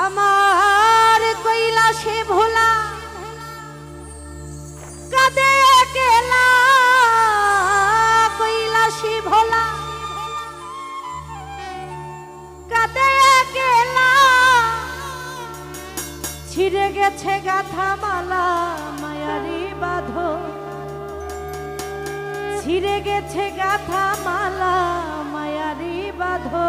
আমার কৈলাসে ভোলা, কাদে কেলা কৈলাসে ভোলা। কাদে কেলা ছিঁড়ে গেছে গাথা মালা মায়ারি বাঁধো ছিঁড়ে গেছে গাথা মালা মায়ারি বাঁধো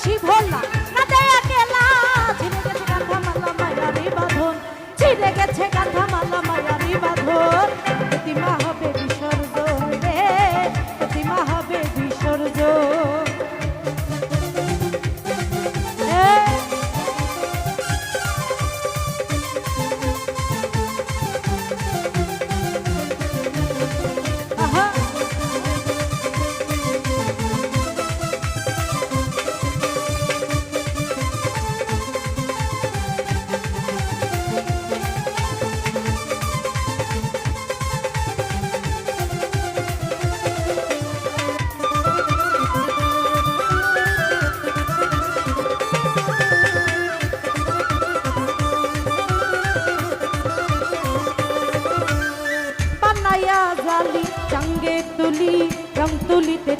কৈলাসী ভোলা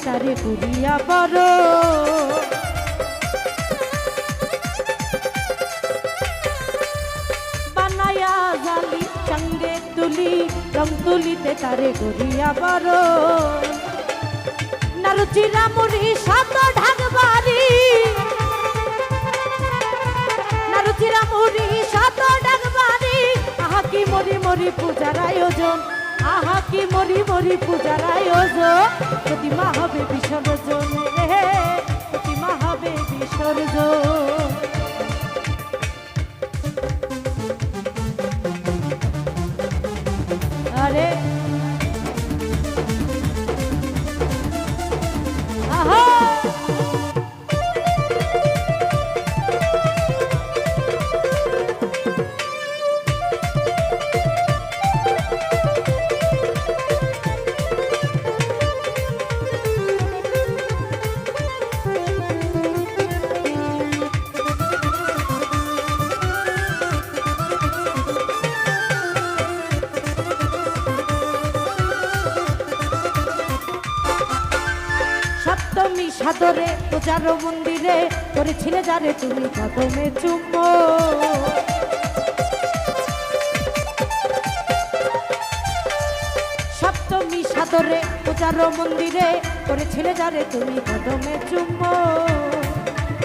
তারে করিয়া বড় বানায়া জালি, চাঙ্গে তুলি, রং তুলিতে তারে করিয়া বড় নারুচিরা মুড়ি সাত ঢাকবাড়ি নারুচিরা মুড়ি সাত ঢাকবাড়ি আহা কি মরি মরি পূজার আয়োজন। আহা কি মরি মরি পূজার আয়োজন প্রতিমা হবে বিসর্জন রে প্রতিমা হবে বিসর্জন আরে সাদরে পূজার মন্দিরে করেছিলে যারে তুমি কদমে চুম্ব। সপ্তমী সাদরে পূজার মন্দিরে করেছিলে যারে তুমি কদমে চুম্ব।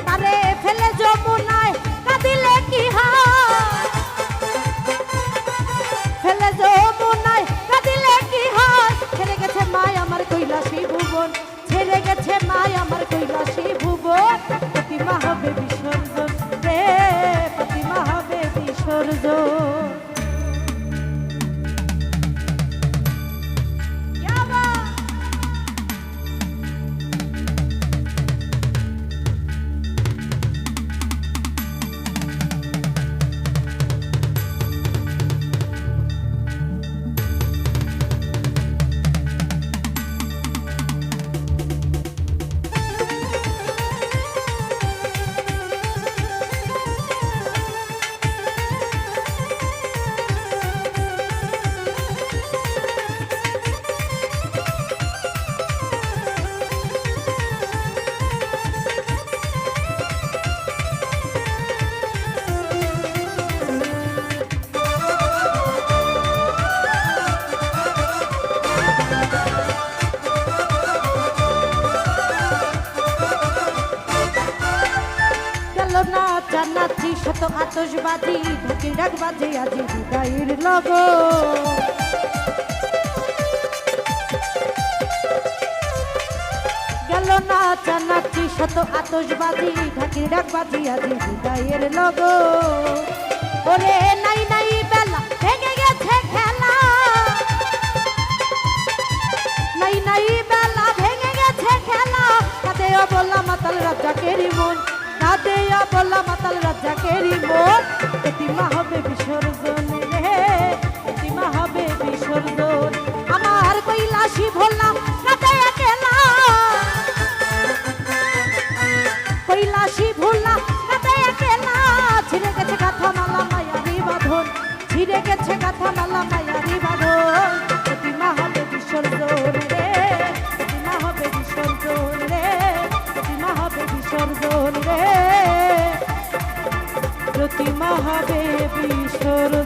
তারে ফেলে যমুনায় জান্নাতি, শত আতসবাজি ঢাকি ডাক বাজে আজি বিদায়ের লগ। গেল না জান্নাতি, শত আতসবাজি ঢাকি ডাক বাজি আজি বিদায়ের লগ। ওরে মন। কাঁদে বললাম মাতাল রাজাকেরই মন। প্রতিমা হবে বিসর্জন রে। প্রতিমা হবে বিসর্জন। আমার কৈলাসী ভোলা কাঁদে একেলা। কৈলাসী ভোলা কাঁদে একেলা। ছিঁড়ে গেছে গাথা মালা মায়ারি বাঁধন। ছিঁড়ে গেছে গাথা মালা মায়ারি রে প্রতিমা হবে বিসর্জন